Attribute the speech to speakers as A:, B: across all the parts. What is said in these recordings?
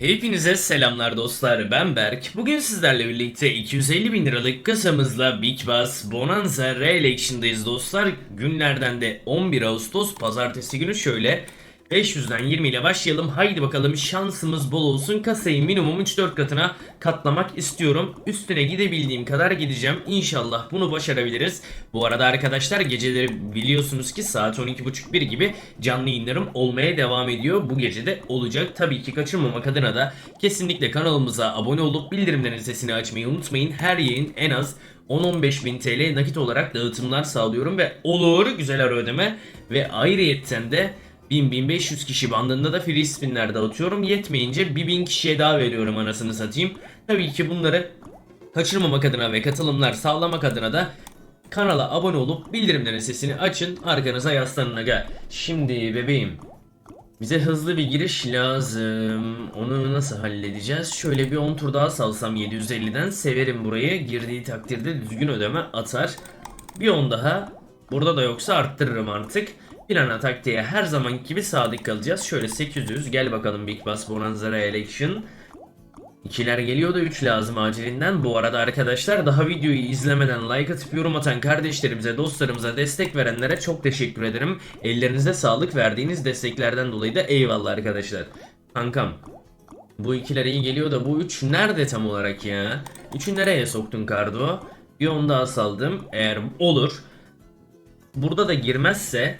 A: Hepinize selamlar dostlar ben Berk. Bugün sizlerle birlikte 250 bin liralık kasamızla Big Bass Bonanza Re-Election'dayız dostlar. Günlerden de 11 Ağustos pazartesi günü şöyle 500'den 20 ile başlayalım. Haydi bakalım şansımız bol olsun. Kasayı minimum 3-4 katına katlamak istiyorum. Üstüne gidebildiğim kadar gideceğim. İnşallah bunu başarabiliriz. Bu arada arkadaşlar geceleri biliyorsunuz ki saat 12.30-1 gibi canlı yayınlarım olmaya devam ediyor. Bu gece de olacak. Tabii ki kaçırmamak adına da kesinlikle kanalımıza abone olup bildirimlerin sesini açmayı unutmayın. Her yayın en az 10-15 bin TL nakit olarak dağıtımlar sağlıyorum ve olur güzel ara ödeme ve ayrıyetten de 1000-1500 kişi bandında da free spinler dağıtıyorum. Yetmeyince 1000 kişiye daha veriyorum anasını satayım. Tabii ki bunları kaçırmamak adına ve katılımlar sağlamak adına da kanala abone olup bildirimlerin sesini açın. Arkanıza yaslanın aga. Şimdi bebeğim. Bize hızlı bir giriş lazım. Onu nasıl halledeceğiz? Şöyle bir 10 tur daha salsam 750'den severim burayı. Girdiği takdirde düzgün ödeme atar. Bir 10 daha. Burada da yoksa arttırırım artık. Plana taktiğe her zaman gibi sadık kalacağız. Şöyle 800 gel bakalım Big Bass Bonanza Election. İkiler geliyor da 3 lazım acilinden. Bu arada arkadaşlar daha videoyu izlemeden like atıp yorum atan kardeşlerimize, dostlarımıza destek verenlere çok teşekkür ederim. Ellerinize sağlık verdiğiniz desteklerden dolayı da eyvallah arkadaşlar. Kankam. Bu ikiler iyi geliyor da bu 3 nerede tam olarak ya? 3'ü nereye soktun Kardo? Bir onu daha saldım. Eğer olur. Burada da girmezse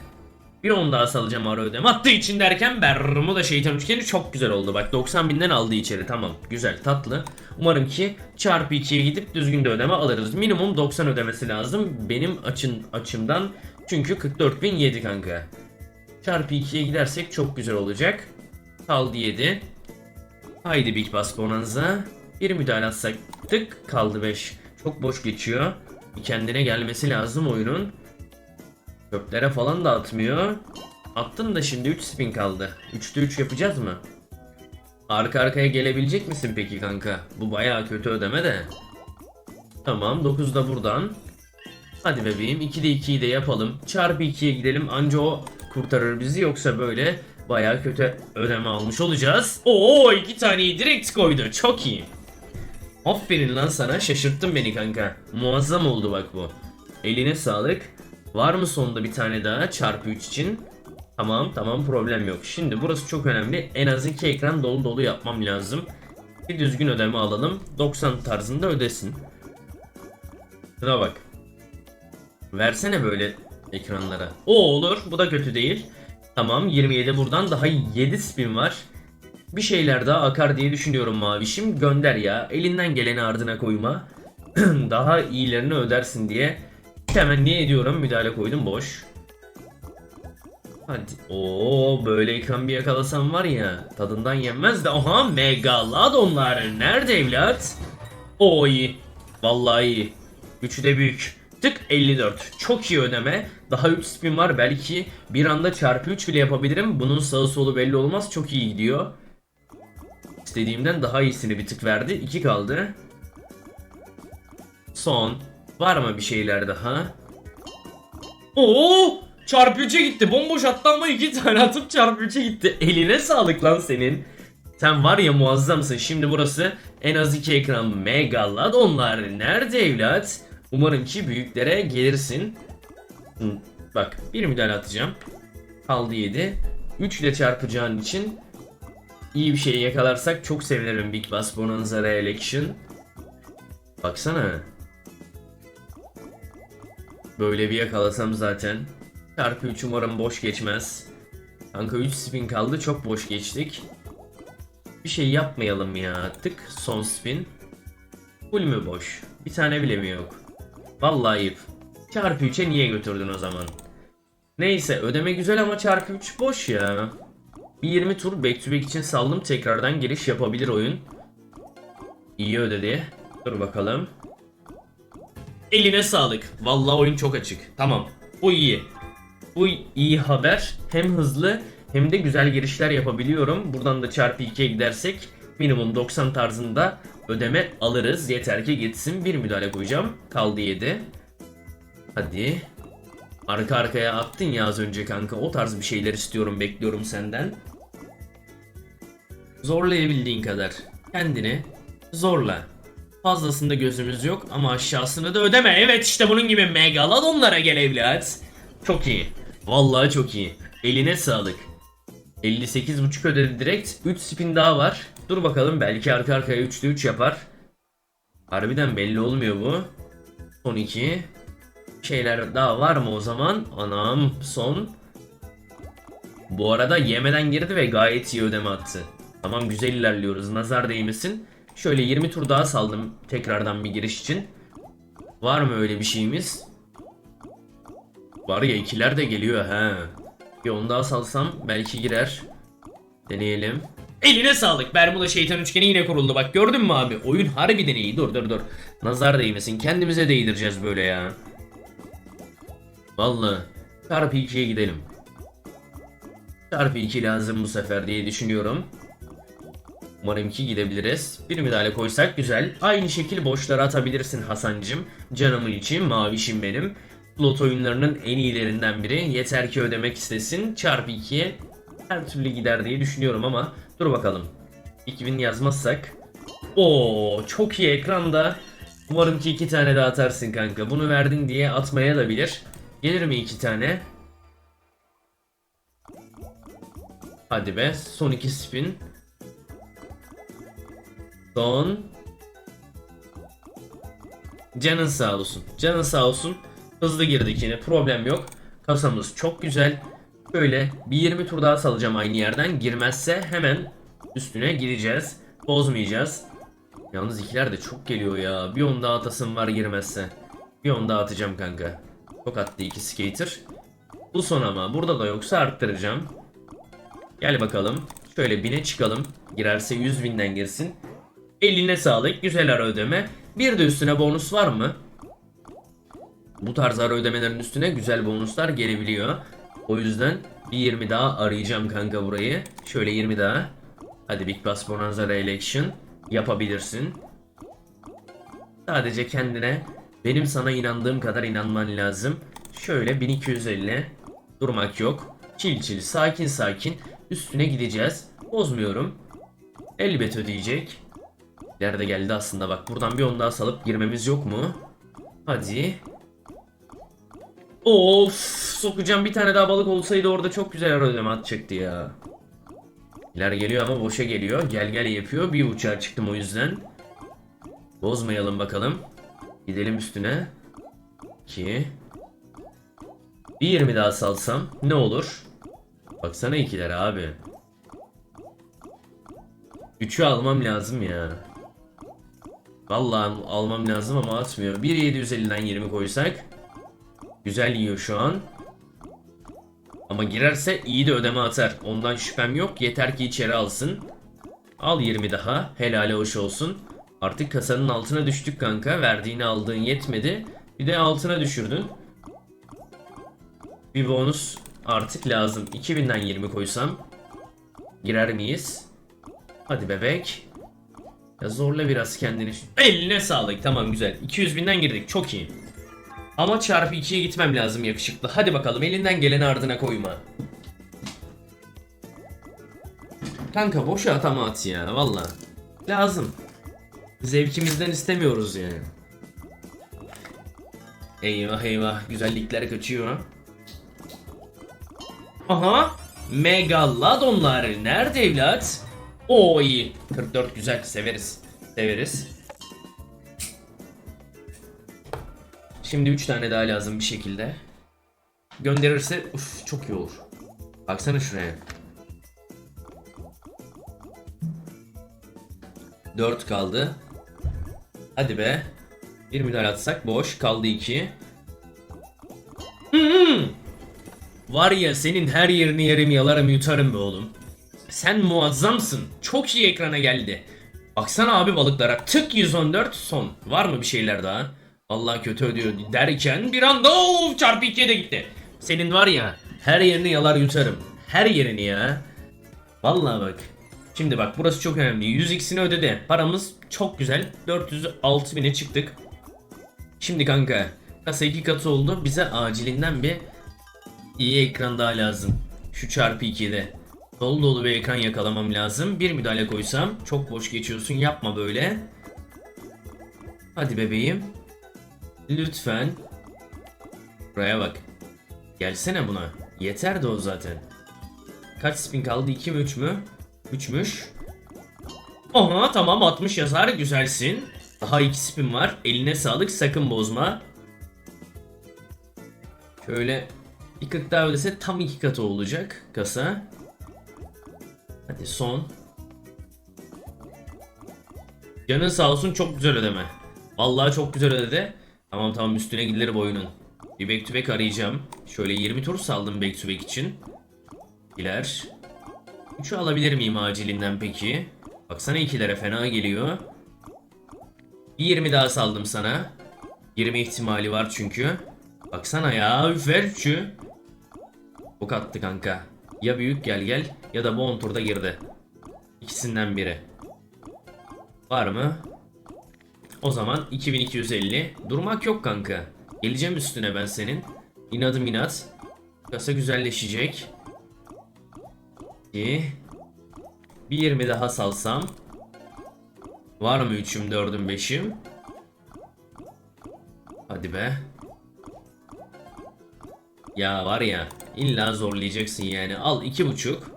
A: bir on daha salacağım ara ödeme. Attığı için derken Bermuda şeytan üçgeni çok güzel oldu. Bak 90 binden aldı içeri tamam. Güzel tatlı. Umarım ki çarpı 2'ye gidip düzgün de ödeme alırız. Minimum 90 ödemesi lazım. Benim açın açımdan. Çünkü 44 bin yedi kanka. Çarpı 2'ye gidersek çok güzel olacak. Kaldı 7. Haydi Big Bass Bonanza. Bir müdahale atsak tık kaldı 5. Çok boş geçiyor. Kendine gelmesi lazım oyunun. Köklere falan da atmıyor. Attın da şimdi 3 spin kaldı. 3'te 3 yapacağız mı? Arka arkaya gelebilecek misin peki kanka? Bu bayağı kötü ödeme de. Tamam 9 da buradan. Hadi bebeğim 2'de 2'yi de yapalım. Çarpı 2'ye gidelim anca o kurtarır bizi yoksa böyle bayağı kötü ödeme almış olacağız. Oo iki taneyi direkt koydu çok iyi. Aferin lan sana şaşırttın beni kanka. Muazzam oldu bak bu. Eline sağlık. Var mı sonunda bir tane daha çarpı 3 için? Tamam tamam problem yok. Şimdi burası çok önemli. En az iki ekran dolu dolu yapmam lazım. Bir düzgün ödeme alalım. 90 tarzında ödesin. Şuna bak. Versene böyle ekranlara. O olur. Bu da kötü değil. Tamam 27 buradan daha 7 spin var. Bir şeyler daha akar diye düşünüyorum mavişim. Gönder ya. Elinden geleni ardına koyma. daha iyilerini ödersin diye. Hemen niye ediyorum? Müdahale koydum boş. Hadi. Oo böyle ekran bir yakalasam var ya tadından yenmez de. Aha Megalodonlar nerede evlat? O iyi. Vallahi iyi. Üçü de büyük. Tık 54. Çok iyi ödeme. Daha 3 spin var. Belki bir anda çarpı 3 bile yapabilirim. Bunun sağı solu belli olmaz. Çok iyi gidiyor. İstediğimden daha iyisini bir tık verdi. 2 kaldı. Son. Var mı bir şeyler daha? Oo! Çarpı 3'e gitti. Bomboş attı ama iki tane atıp çarpı 3'e gitti. Eline sağlık lan senin. Sen var ya muazzamsın. Şimdi burası en az iki ekran Megalodonlar. Nerede evlat? Umarım ki büyüklere gelirsin. Bak bir müdahale atacağım. Kaldı 7. 3 ile çarpacağın için iyi bir şey yakalarsak çok sevinirim Big Bass Bonanza Re-Election. Baksana. Böyle bir yakalasam zaten. Çarpı 3 umarım boş geçmez. Kanka 3 spin kaldı çok boş geçtik. Bir şey yapmayalım ya. Tık son spin. Full mü boş? Bir tane bile mi yok? Vallahi ayıp. Çarpı 3'e niye götürdün o zaman? Neyse ödeme güzel ama çarpı 3 boş ya. Bir 20 tur back to back için saldım tekrardan giriş yapabilir oyun. İyi ödedi. Dur bakalım. Eline sağlık. Vallahi oyun çok açık. Tamam. Bu iyi. Bu iyi haber. Hem hızlı hem de güzel girişler yapabiliyorum. Buradan da çarpı 2'ye gidersek minimum 90 tarzında ödeme alırız. Yeter ki gitsin. Bir müdahale koyacağım. Kaldı 7. Hadi. Arka arkaya attın ya az önce kanka. O tarz bir şeyler istiyorum, bekliyorum senden. Zorlayabildiğin kadar. Kendini zorla. Fazlasında gözümüz yok ama aşağısını da ödeme. Evet işte bunun gibi megalodonlara gel evlat. Çok iyi. Vallahi çok iyi. Eline sağlık. 58.5 ödedi direkt. 3 spin daha var. Dur bakalım belki arka arkaya 3'te 3 yapar. Harbiden belli olmuyor bu. Son 2. Şeyler daha var mı o zaman? Anam son. Bu arada yemeden girdi ve gayet iyi ödeme attı. Tamam güzel ilerliyoruz. Nazar değmesin. Şöyle 20 tur daha saldım tekrardan bir giriş için. Var mı öyle bir şeyimiz? Var ya ikiler de geliyor ha. Bir onu daha salsam belki girer. Deneyelim. Eline sağlık. Bermuda şeytan üçgeni yine kuruldu. Bak gördün mü abi? Oyun harbiden iyi. Dur dur dur. Nazar değmesin. Kendimize değdireceğiz böyle ya. Vallahi. Çarpı 2'ye gidelim. Çarpı 2 lazım bu sefer diye düşünüyorum. Umarım ki gidebiliriz. Bir müdahale koysak güzel. Aynı şekil boşlara atabilirsin Hasancım. Canımın için mavişim benim. Slot oyunlarının en iyilerinden biri. Yeter ki ödemek istesin. Çarpı 2'ye her türlü gider diye düşünüyorum ama dur bakalım. 2000 yazmazsak. Oo çok iyi ekranda. Umarım ki iki tane daha atarsın kanka. Bunu verdin diye atmaya da bilir. Gelir mi iki tane? Hadi be. Son iki spin. Son. Canın sağ olsun. Canın sağ olsun. Hızlı girdik yine. Problem yok. Kasamız çok güzel. Böyle bir 20 tur daha salacağım aynı yerden. Girmezse hemen üstüne gireceğiz. Bozmayacağız. Yalnız ikiler de çok geliyor ya. Bir on daha atasım var girmezse. Bir on daha atacağım kanka. Çok attı iki skater. Bu son ama. Burada da yoksa arttıracağım. Gel bakalım. Şöyle bine çıkalım. Girerse 100 binden girsin. Eline sağlık. Güzel ara ödeme. Bir de üstüne bonus var mı? Bu tarz ara ödemelerin üstüne güzel bonuslar gelebiliyor. O yüzden bir 20 daha arayacağım kanka burayı. Şöyle 20 daha. Hadi Big Bass Bonanza Re-Election. Yapabilirsin. Sadece kendine benim sana inandığım kadar inanman lazım. Şöyle 1250. Durmak yok. Çil çil sakin sakin üstüne gideceğiz. Bozmuyorum. Elbet ödeyecek. İleride geldi aslında bak. Buradan bir on daha salıp girmemiz yok mu? Hadi. Of sokacağım bir tane daha balık olsaydı orada çok güzel ödeme atacaktı ya. İler geliyor ama boşa geliyor. Gel gel yapıyor. Bir uçağa çıktım o yüzden. Bozmayalım bakalım. Gidelim üstüne. 2 Bir 20 daha salsam ne olur? Baksana ikiler abi. 3'ü almam lazım ya. Vallahi almam lazım ama atmıyor. 1.750'den 20 koysak. Güzel yiyor şu an. Ama girerse iyi de ödeme atar. Ondan şüphem yok. Yeter ki içeri alsın. Al 20 daha. Helale hoş olsun. Artık kasanın altına düştük kanka. Verdiğini aldığın yetmedi. Bir de altına düşürdün. Bir bonus artık lazım. 2000'den 20 koysam. Girer miyiz? Hadi bebek. Ya zorla biraz kendini. Eline sağlık. Tamam güzel. 200 binden girdik. Çok iyi. Ama çarpı 2'ye gitmem lazım yakışıklı. Hadi bakalım elinden geleni ardına koyma. Kanka boşa atama at ya valla. Lazım. Zevkimizden istemiyoruz yani. Eyvah eyvah güzellikler kaçıyor. Aha. Megalodonlar nerede evlat? Oo iyi. 44 güzel severiz. Severiz. Şimdi 3 tane daha lazım bir şekilde. Gönderirse uf çok iyi olur. Baksana şuraya. 4 kaldı. Hadi be. Bir müdahale atsak boş. Kaldı 2. Var ya senin her yerini yerim yalarım yutarım be oğlum. Sen muazzamsın. Çok iyi ekrana geldi. Baksana abi balıklara. Tık 114 son. Var mı bir şeyler daha? Allah kötü ödüyor derken bir anda of çarpı 2'ye de gitti. Senin var ya her yerini yalar yutarım. Her yerini ya. Vallahi bak. Şimdi bak burası çok önemli. 100x'ini ödedi. Paramız çok güzel. 406 bine çıktık. Şimdi kanka kasa iki katı oldu. Bize acilinden bir iyi ekran daha lazım. Şu çarpı 2'de. Dolu dolu bir ekran yakalamam lazım. Bir müdahale koysam çok boş geçiyorsun yapma böyle. Hadi bebeğim. Lütfen. Buraya bak. Gelsene buna. Yeter de o zaten. Kaç spin kaldı? 2 mi 3 mü? 3'müş. Aha tamam 60 yazar güzelsin. Daha 2 spin var. Eline sağlık sakın bozma. Şöyle bir 40 daha ödese tam 2 katı olacak kasa. Hadi son. Canın sağ olsun çok güzel ödeme. Vallahi çok güzel ödedi. Tamam tamam üstüne gidilir bu oyunun. Bir back to back arayacağım. Şöyle 20 tur saldım back to back için. İler. 3'ü alabilir miyim acilinden peki? Baksana ikilere fena geliyor. Bir 20 daha saldım sana. 20 ihtimali var çünkü. Baksana ya üf ver 3'ü. Ok attı kanka. Ya büyük gel gel ya da bu 10 turda girdi. İkisinden biri. Var mı? O zaman 2250. Durmak yok kanka. Geleceğim üstüne ben senin. İnadım inat. Kasa güzelleşecek. İyi. Bir 20 daha salsam. Var mı 3'üm 4'üm 5'im? Hadi be. Ya var ya illa zorlayacaksın yani. Al iki buçuk.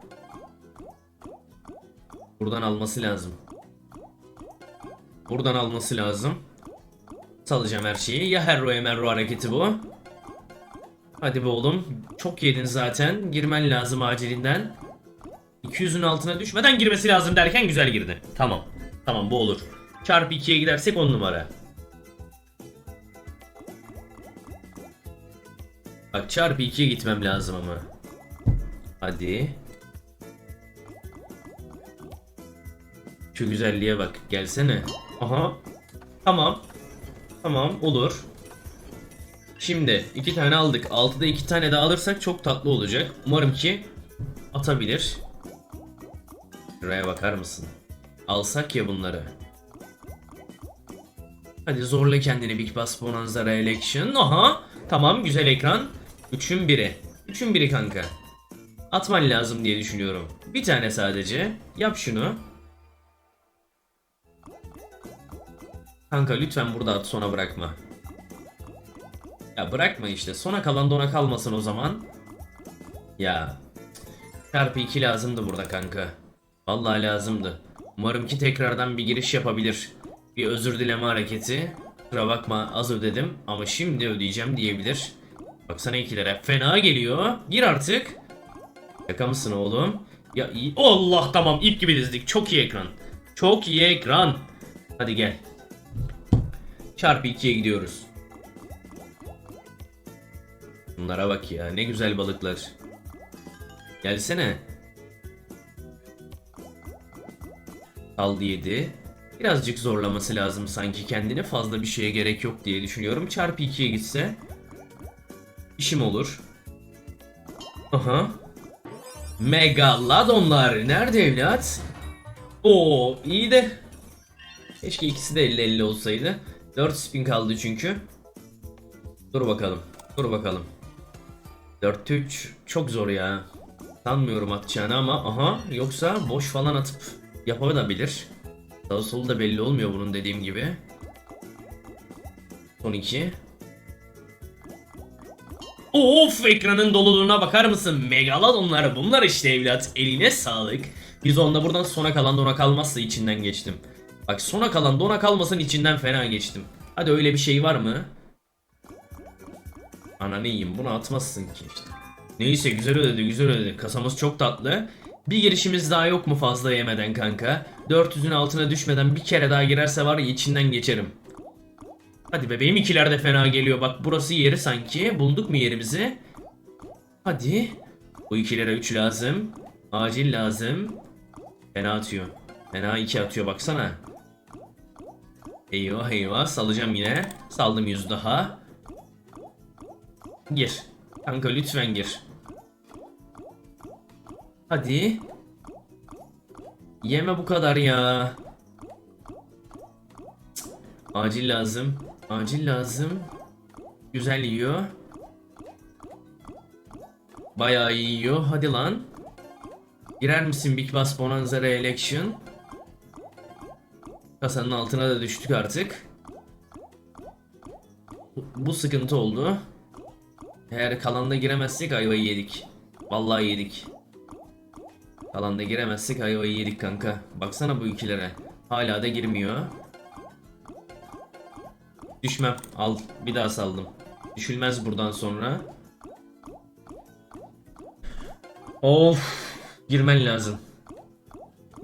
A: Buradan alması lazım. Buradan alması lazım. Salacağım her şeyi. Ya Herro Emerro hareketi bu. Hadi be oğlum. Çok yedin zaten. Girmen lazım acilinden. 200'ün altına düşmeden girmesi lazım derken güzel girdi. Tamam. Tamam bu olur. Çarpı 2'ye gidersek 10 numara. Bak çarpı 2'ye gitmem lazım ama. Hadi. Şu güzelliğe bak. Gelsene. Aha. Tamam. Tamam olur. Şimdi iki tane aldık. 6'da iki tane daha alırsak çok tatlı olacak. Umarım ki atabilir. Şuraya bakar mısın? Alsak ya bunları. Hadi zorla kendini Big Boss Bonanza Re-Election. Aha. Tamam güzel ekran. Üçün biri. Üçün biri kanka. Atman lazım diye düşünüyorum. Bir tane sadece. Yap şunu. Kanka lütfen burada at sona bırakma. Ya bırakma işte. Sona kalan dona kalmasın o zaman. Ya. Çarpı 2 lazımdı burada kanka. Vallahi lazımdı. Umarım ki tekrardan bir giriş yapabilir. Bir özür dileme hareketi. Kusura bakma az ödedim ama şimdi ödeyeceğim diyebilir. Baksana ikilere fena geliyor. Gir artık. Şaka mısın oğlum? Ya. Allah tamam ip gibi dizdik. Çok iyi ekran. Çok iyi ekran. Hadi gel. Çarpı 2'ye gidiyoruz. Bunlara bak ya ne güzel balıklar. Gelsene. Kaldı 7. Birazcık zorlaması lazım sanki kendini. Fazla bir şeye gerek yok diye düşünüyorum. Çarpı 2'ye gitse. işim olur. Aha. Megalodonlar. Nerede evlat? Oo iyi de. Keşke ikisi de 50-50 olsaydı. 4 spin kaldı çünkü. Dur bakalım. Dur bakalım. 4 3 çok zor ya. Sanmıyorum atacağını ama aha yoksa boş falan atıp yapabilir. Sağ solu da belli olmuyor bunun dediğim gibi. Son 2. Of ekranın doluluğuna bakar mısın? Megalodonlar bunlar işte evlat. Eline sağlık. Biz onda buradan sona kalan dona kalmazsa içinden geçtim. Bak sona kalan dona kalmasın içinden fena geçtim. Hadi öyle bir şey var mı? Ananı yiyeyim bunu atmazsın ki işte. Neyse güzel ödedi güzel ödedi. Kasamız çok tatlı. Bir girişimiz daha yok mu fazla yemeden kanka? 400'ün altına düşmeden bir kere daha girerse var ya içinden geçerim. Hadi bebeğim ikiler de fena geliyor. Bak burası yeri sanki. Bulduk mu yerimizi? Hadi. Bu ikilere 3 lazım. Acil lazım. Fena atıyor. Fena 2 atıyor baksana. Eyvah eyvah salacağım yine. Saldım 100 daha. Gir. Kanka lütfen gir. Hadi. Yeme bu kadar ya. Cık. Acil lazım. Acil lazım. Güzel yiyor. Bayağı iyi yiyor. Hadi lan. Girer misin Big Boss Bonanza Re-Election? Kasanın altına da düştük artık. Bu- sıkıntı oldu. Eğer kalanda giremezsek ayvayı yedik. Vallahi yedik. Kalanda giremezsek ayvayı yedik kanka. Baksana bu ikilere. Hala da girmiyor. Düşmem. Al. Bir daha saldım. Düşülmez buradan sonra. Of. Girmen lazım.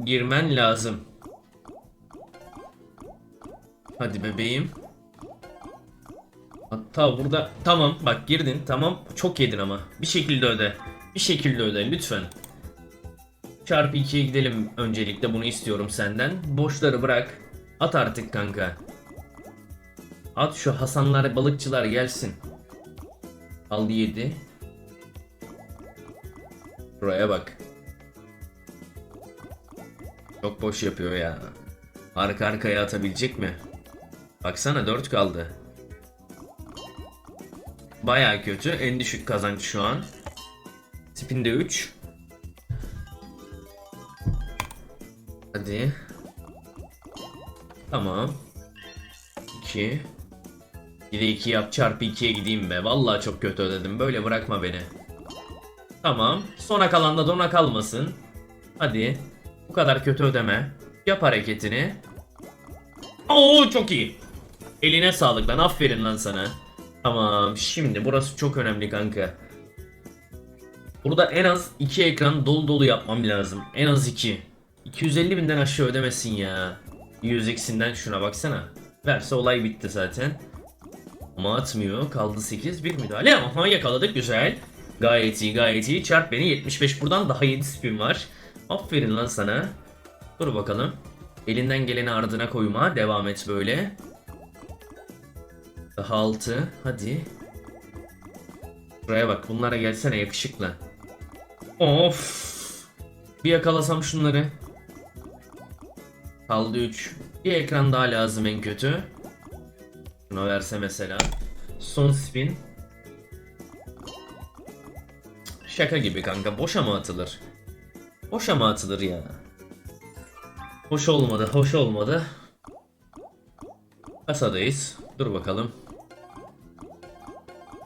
A: Girmen lazım. Hadi bebeğim. Hatta burada tamam bak girdin tamam çok yedin ama bir şekilde öde. Bir şekilde öde lütfen. Çarpı 2'ye gidelim öncelikle bunu istiyorum senden. Boşları bırak. At artık kanka. At şu Hasanlar balıkçılar gelsin. Aldı 7. Buraya bak. Çok boş yapıyor ya. Arka arkaya atabilecek mi? Baksana 4 kaldı. Baya kötü. En düşük kazanç şu an. Spinde 3. Hadi. Tamam. 2. Bir de 2 yap çarpı 2'ye gideyim be. Vallahi çok kötü ödedim. Böyle bırakma beni. Tamam. Sona kalan da dona kalmasın. Hadi. Bu kadar kötü ödeme. Yap hareketini. Oo çok iyi. Eline sağlık lan. Aferin lan sana. Tamam. Şimdi burası çok önemli kanka. Burada en az 2 ekran dolu dolu yapmam lazım. En az 2. 250 binden aşağı ödemesin ya. 100 eksinden şuna baksana. Verse olay bitti zaten. Ama atmıyor. Kaldı 8. Bir müdahale. Aha yakaladık. Güzel. Gayet iyi gayet iyi. Çarp beni. 75 buradan daha 7 spin var. Aferin lan sana. Dur bakalım. Elinden geleni ardına koyma. Devam et böyle. Daha 6. Hadi. Buraya bak. Bunlara gelsene yakışıklı. Of. Bir yakalasam şunları. Kaldı 3. Bir ekran daha lazım en kötü. Şuna verse mesela. Son spin. Şaka gibi kanka. Boşa mı atılır? Boşa mı atılır ya? Hoş olmadı, hoş olmadı. Kasadayız. Dur bakalım.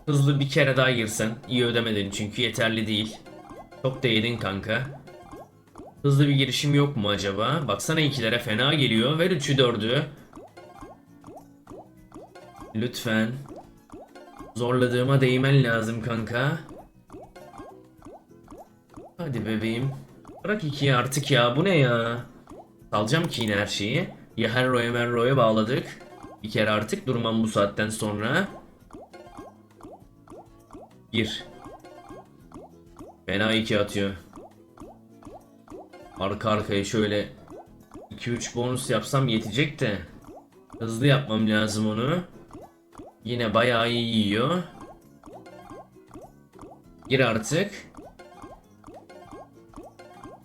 A: Hızlı bir kere daha girsen. iyi ödemedin çünkü yeterli değil. Çok da yedin kanka. Hızlı bir girişim yok mu acaba? Baksana ikilere fena geliyor. Ver 3'ü 4'ü. Lütfen. Zorladığıma değmen lazım kanka. Hadi bebeğim. Bırak ikiyi artık ya. Bu ne ya? Salacağım ki yine her şeyi. Ya Henro'ya Menro'ya bağladık. Bir kere artık durmam bu saatten sonra. Gir. Fena iki atıyor. Arka arkaya şöyle 2-3 bonus yapsam yetecek de. Hızlı yapmam lazım onu. Yine bayağı iyi yiyor. Gir artık.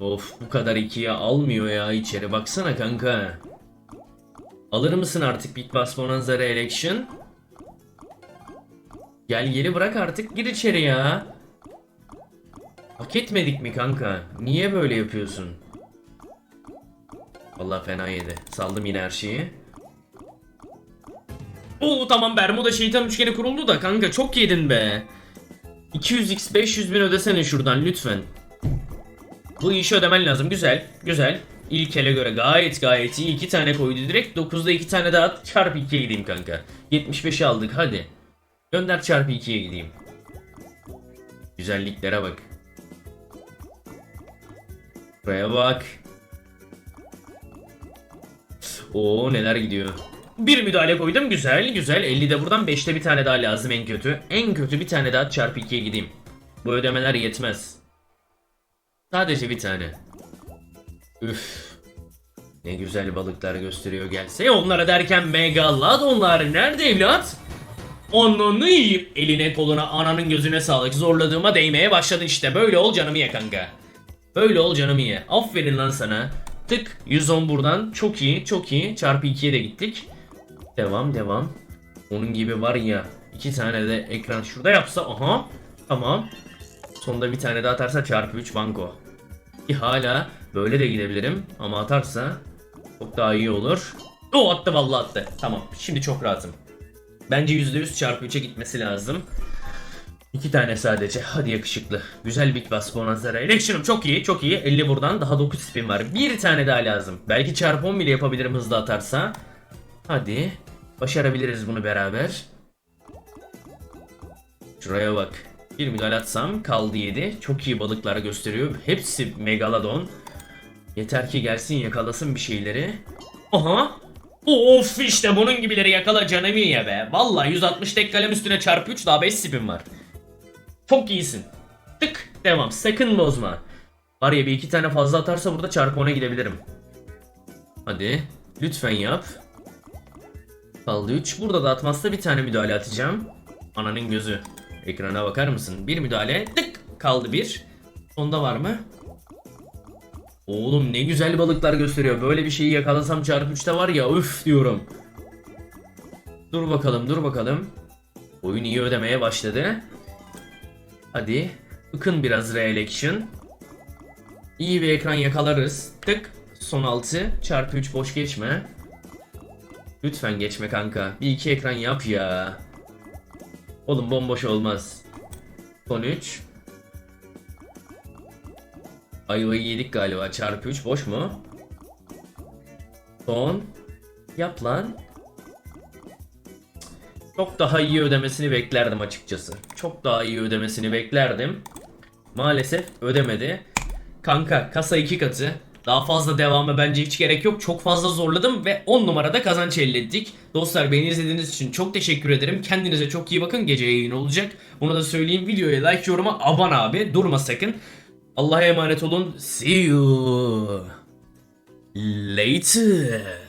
A: Of bu kadar ikiye almıyor ya içeri baksana kanka. Alır mısın artık Big Boss Bonanza Re-Election? Gel geri bırak artık gir içeri ya. Hak etmedik mi kanka? Niye böyle yapıyorsun? Vallahi fena yedi. Saldım yine her şeyi. Oo tamam Bermuda şeytan üçgeni kuruldu da kanka çok yedin be. 200x 500 bin ödesene şuradan lütfen. Bu işi ödemen lazım. Güzel. Güzel. İlk ele göre gayet gayet iyi. 2 tane koydu direkt. 9'da 2 tane daha at. Çarpı 2'ye gideyim kanka. 75'i aldık hadi. Gönder çarpı 2'ye gideyim. Güzelliklere bak. Buraya bak. Oo neler gidiyor. Bir müdahale koydum güzel güzel 50 de buradan 5'te bir tane daha lazım en kötü. En kötü bir tane daha çarpı 2'ye gideyim. Bu ödemeler yetmez. Sadece bir tane. Üf. Ne güzel balıklar gösteriyor gelse. Onlara derken megalodonlar nerede evlat? Ananı yiyip eline koluna ananın gözüne sağlık zorladığıma değmeye başladın işte böyle ol canımı ye kanka. Böyle ol canımı ye. Aferin lan sana. Tık 110 buradan çok iyi çok iyi çarpı 2'ye de gittik. Devam devam. Onun gibi var ya iki tane de ekran şurada yapsa aha tamam. Sonunda bir tane daha atarsa çarpı 3 banko. Ki hala böyle de gidebilirim ama atarsa çok daha iyi olur. O attı vallahi attı. Tamam şimdi çok rahatım. Bence %100 çarpı 3'e gitmesi lazım. İki tane sadece. Hadi yakışıklı. Güzel Big Bass Bonanza Election'ım çok iyi çok iyi. 50 buradan daha 9 spin var. Bir tane daha lazım. Belki çarpı 10 bile yapabilirim hızlı atarsa. Hadi. Başarabiliriz bunu beraber. Şuraya bak. Bir müdahale atsam kaldı 7. Çok iyi balıklar gösteriyor. Hepsi Megalodon. Yeter ki gelsin yakalasın bir şeyleri. Aha. Of işte bunun gibileri yakala canımı ye be. Vallahi 160 tek kalem üstüne çarpı 3 daha 5 spin var. Çok iyisin. Tık devam sakın bozma. Var ya bir iki tane fazla atarsa burada çarpı 10'a gidebilirim. Hadi lütfen yap. Kaldı 3. Burada da atmazsa bir tane müdahale atacağım. Ananın gözü. Ekrana bakar mısın? Bir müdahale. Tık. Kaldı bir. Sonda var mı? Oğlum ne güzel balıklar gösteriyor. Böyle bir şeyi yakalasam çarpı 3'te var ya üf diyorum. Dur bakalım dur bakalım. Oyun iyi ödemeye başladı. Hadi. Ikın biraz re-election. İyi bir ekran yakalarız. Tık. Son 6. Çarpı 3 boş geçme. Lütfen geçme kanka. Bir iki ekran yap ya. Oğlum bomboş olmaz. Son 3. Ayvayı yedik galiba. Çarpı 3 boş mu? Son. Yap lan. Çok daha iyi ödemesini beklerdim açıkçası. Çok daha iyi ödemesini beklerdim. Maalesef ödemedi. Kanka kasa iki katı. Daha fazla devamı bence hiç gerek yok. Çok fazla zorladım ve 10 numarada kazanç elde ettik. Dostlar beni izlediğiniz için çok teşekkür ederim. Kendinize çok iyi bakın. Gece yayın olacak. Bunu da söyleyeyim. Videoya like, yoruma abone abi. Durma sakın. Allah'a emanet olun. See you later.